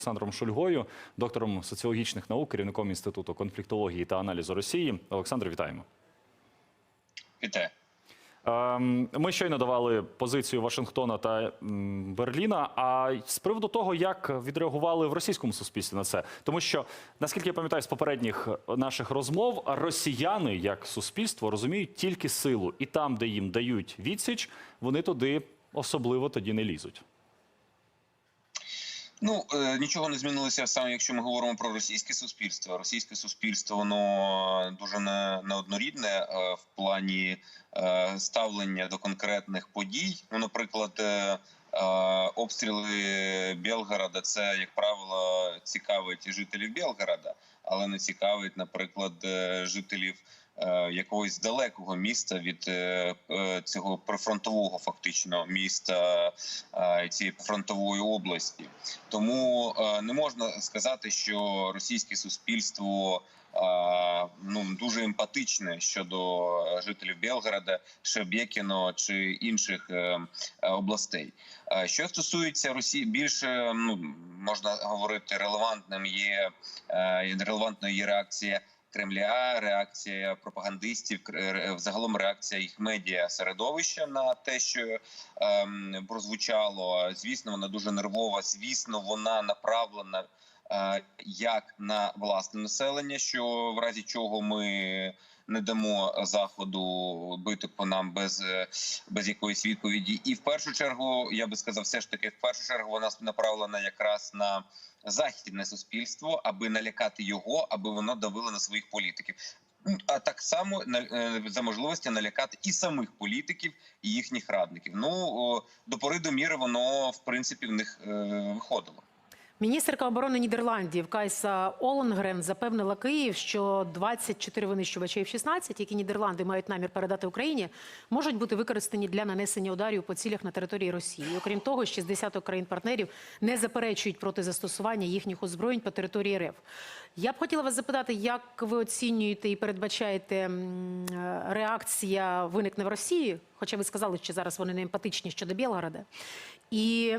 Олександром Шульгою, доктором соціологічних наук, керівником інституту конфліктології та аналізу Росії. Олександр, вітаємо. Вітаю. Ем, Ми щойно давали позицію Вашингтона та Берліна. А з приводу того, як відреагували в російському суспільстві на це, тому що наскільки я пам'ятаю з попередніх наших розмов, росіяни як суспільство розуміють тільки силу, і там, де їм дають відсіч, вони туди особливо тоді не лізуть. Ну е, нічого не змінилося саме, якщо ми говоримо про російське суспільство. Російське суспільство воно дуже не, неоднорідне е, в плані е, ставлення до конкретних подій. Ну, наприклад, е, е, обстріли Білгорода, це як правило цікавить жителів Білгорода, але не цікавить, наприклад, е, жителів. е, Якогось далекого міста від е, цього прифронтового фактично міста цієї фронтової області. Тому не можна сказати, що російське суспільство ну дуже емпатичне щодо жителів Белгорода, Шебекіно чи інших е, е, областей. Е, Що стосується Росії, більше ну можна говорити релевантним є е, релевантною є реакція. Кремля, реакція пропагандистів, загалом реакція їх медіа середовища на те, що прозвучало. Звісно, вона дуже нервова. Звісно, вона направлена е, як на власне населення, що в разі чого ми не дамо заходу бити по нам без, е, без якоїсь відповіді. І в першу чергу я би сказав, все ж таки, в першу чергу вона направлена якраз на західне суспільство, аби налякати його, аби воно давило на своїх політиків. А так само е, за можливості налякати і самих політиків, і їхніх радників. Ну до пори до міри воно в принципі в них е, виходило. Міністерка оборони Нідерландів Кайса Оленгрен запевнила Київ, що 24 винищувачі F-16, які Нідерланди мають намір передати Україні, можуть бути використані для нанесення ударів по цілях на території Росії. Окрім того, 60 країн-партнерів не заперечують проти застосування їхніх озброєнь по території РФ. Я б хотіла вас запитати, як ви оцінюєте і передбачаєте е, реакція виникне в Росії? Хоча ви сказали, що зараз вони не емпатичні щодо Білгорода. І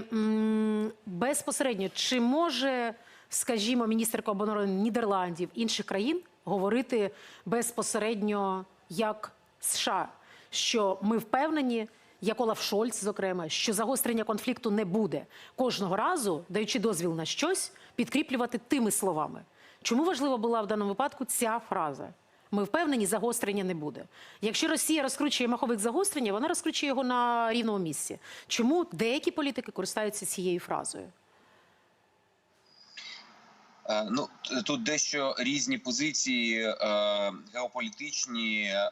безпосередньо, чи може, скажімо, міністерка оборони Нідерландів інших країн говорити безпосередньо як США, що ми впевнені, як Олаф Шольц, зокрема, що загострення конфлікту не буде кожного разу, даючи дозвіл на щось, підкріплювати тими словами. Чому важлива була в даному випадку ця фраза? Ми впевнені, загострення не буде. Якщо Росія розкручує маховик загострення, вона розкручує його на рівному місці. Чому деякі політики користаються цією фразою? Е, Ну тут дещо різні позиції е, геополітичні, е,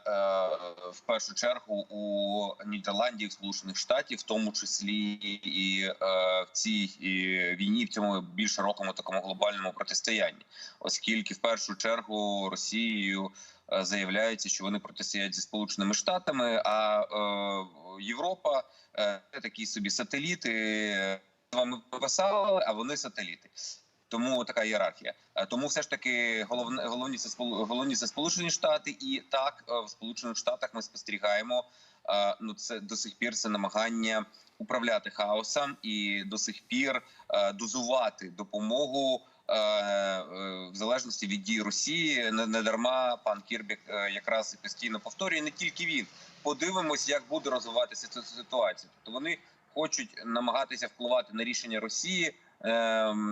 в першу чергу у Нідерландів, Сполучених Штатів, в тому числі і в цій війні, в цьому більш широкому такому глобальному протистоянні, оскільки в першу чергу Росією заявляється, що вони протистоять зі Сполученими Штатами, а Європа це такі собі сателіти. З вами писали, а вони сателіти. Тому така ієрархія. Е, Тому все ж таки головне головні це головні це Сполучені Штати, і так е, в Сполучених Штатах ми спостерігаємо. е, Ну, це до сих пір це намагання управляти хаосом і до сих пір дозувати допомогу. В залежності від дій Росії не, дарма пан Кірбік якраз і постійно повторює не тільки він. Подивимось, як буде розвиватися ця ситуація. Тобто вони хочуть намагатися впливати на рішення Росії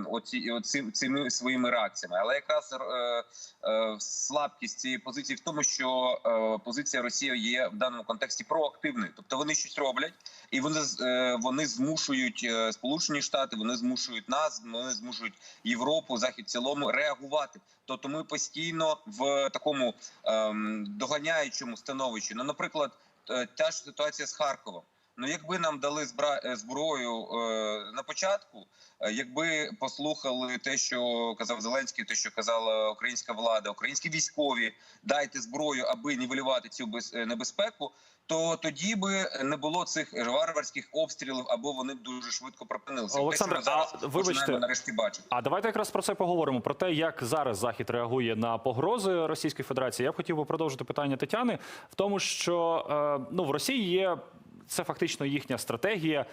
оці, оці, цими своїми реакціями. Але якраз е, е, слабкість цієї позиції в тому, що е, позиція Росії є в даному контексті проактивною, тобто вони щось роблять, і вони вони змушують Сполучені Штати, вони змушують нас, вони змушують Європу, захід в цілому реагувати. Тобто ми постійно в такому ем, доганяючому становищі. Ну, наприклад, та ж ситуація з Харковом. Ну, якби нам дали е, зброю е, на початку, е, якби послухали те, що казав Зеленський, те, що казала українська влада, українські військові, дайте зброю, аби нівелювати цю без... небезпеку, то тоді би не було цих варварських обстрілів, або вони б дуже швидко припинилися. Зараз а вибачте, нарешті бачити. А давайте якраз про це поговоримо. Про те, як зараз Захід реагує на погрози Російської Федерації. Я б хотів би продовжити питання Тетяни в тому, що е, ну в Росії є це фактично їхня стратегія.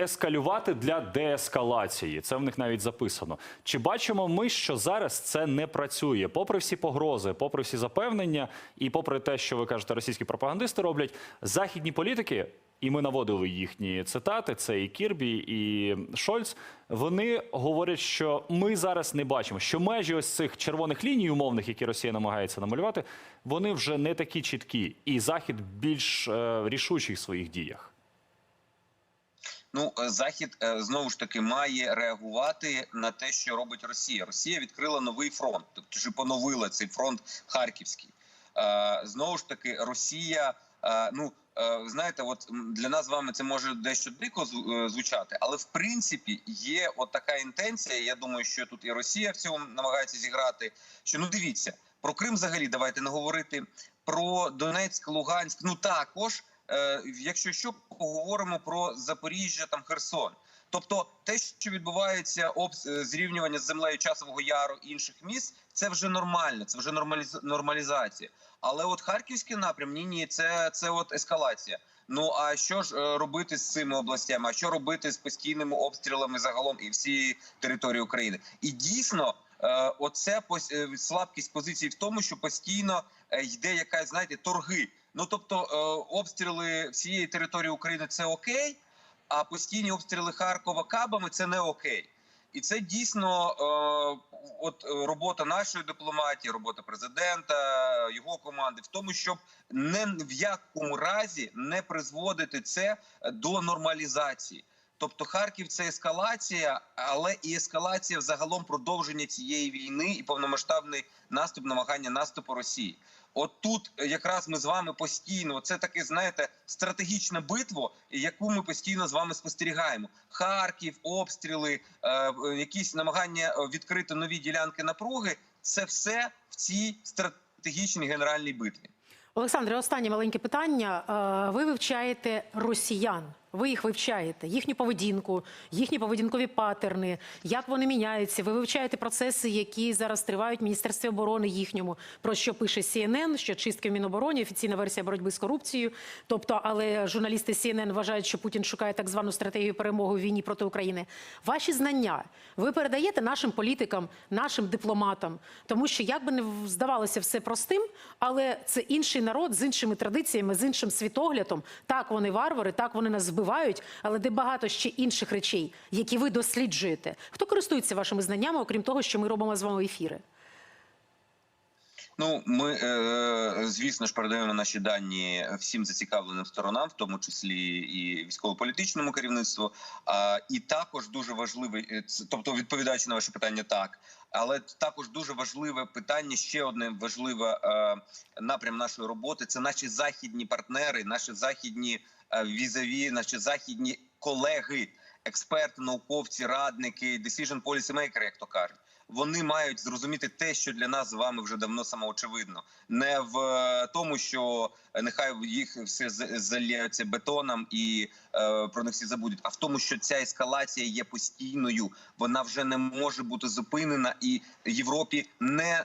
ескалювати для деескалації. Це в них навіть записано. Чи бачимо ми, що зараз це не працює? Попри всі погрози, попри всі запевнення, і попри те, що ви кажете, російські пропагандисти роблять, західні політики, і ми наводили їхні цитати: це і Кірбі, і Шольц. Вони говорять, що ми зараз не бачимо, що межі ось цих червоних ліній умовних, які Росія намагається намалювати, вони вже не такі чіткі, і захід більш е, рішучий в своїх діях. Ну, е, захід е, знову ж таки має реагувати на те, що робить Росія. Росія відкрила новий фронт, тобто чи поновила цей фронт Харківський. Е, Знову ж таки, Росія. Ну знаєте, от для нас з вами це може дещо дико е, звучати, але в принципі є от така інтенція. Я думаю, що тут і Росія в цьому намагається зіграти. Що ну дивіться про Крим, взагалі, давайте не говорити про Донецьк, Луганськ. Ну також е, якщо що, поговоримо про Запоріжжя, там Херсон. Тобто, те, що відбувається обс... е, зрівнювання з землею часового яру інших міст, це вже нормально, це вже нормаліз... нормалізація. Але от харківський напрям, ні, ні, це, це от ескалація. Ну а що ж е, робити з цими областями? А що робити з постійними обстрілами загалом і всієї території України? І дійсно, е, оце слабкість позиції в тому, що постійно йде якась, знаєте, торги. Ну тобто, обстріли всієї території України це окей, а постійні обстріли Харкова кабами це не окей. І це дійсно е, от е, робота нашої дипломатії, робота президента, його команди в тому, щоб не в якому разі не призводити це до нормалізації. Тобто Харків це ескалація, але і ескалація взагалом продовження цієї війни і повномасштабний наступ, намагання наступу Росії. От тут якраз ми з вами постійно, це таке, знаєте, стратегічна битва, яку ми постійно з вами спостерігаємо. Харків, обстріли, е, якісь намагання е, відкрити нові ділянки напруги. Це все в цій стратегічній генеральній битві. Олександре, останнє маленьке питання. Е, Ви вивчаєте росіян. Ви їх вивчаєте, їхню поведінку, їхні поведінкові патерни, як вони міняються. Ви вивчаєте процеси, які зараз тривають в Міністерстві оборони їхньому, про що пише CNN, що чистки в Мінобороні, офіційна версія боротьби з корупцією. Тобто, але журналісти CNN вважають, що Путін шукає так звану стратегію перемоги у війні проти України. Ваші знання ви передаєте нашим політикам, нашим дипломатам, тому що як би не здавалося все простим, але це інший народ з іншими традиціями, з іншим світоглядом. Так, вони варвари, так вони нас збивають, але де багато ще інших речей, які ви досліджуєте. Хто користується вашими знаннями, окрім того, що ми робимо з вами ефіри? Ну, ми е, звісно ж передаємо наші дані всім зацікавленим сторонам, в тому числі і військово-політичному керівництву. І також дуже важливий, е, тобто відповідаючи на ваше питання, так. Але також дуже важливе питання. Ще одне важливе е, напрям нашої роботи це наші західні партнери, наші західні візаві, наші західні колеги, експерти, науковці, радники, decision policy maker, як то кажуть. Вони мають зрозуміти те, що для нас з вами вже давно самоочевидно, не в е, тому, що е, нехай їх все з- залється бетоном і е, про них всі забудуть, а в тому, що ця ескалація є постійною, вона вже не може бути зупинена, і Європі не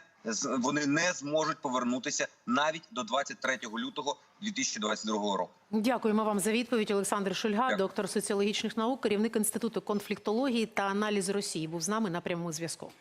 вони не зможуть повернутися навіть до 23 лютого 2022 року. Дякуємо вам за відповідь. Олександр Шульга, Дякую. доктор соціологічних наук, керівник інституту конфліктології та аналізу Росії, був з нами на прямому зв'язку.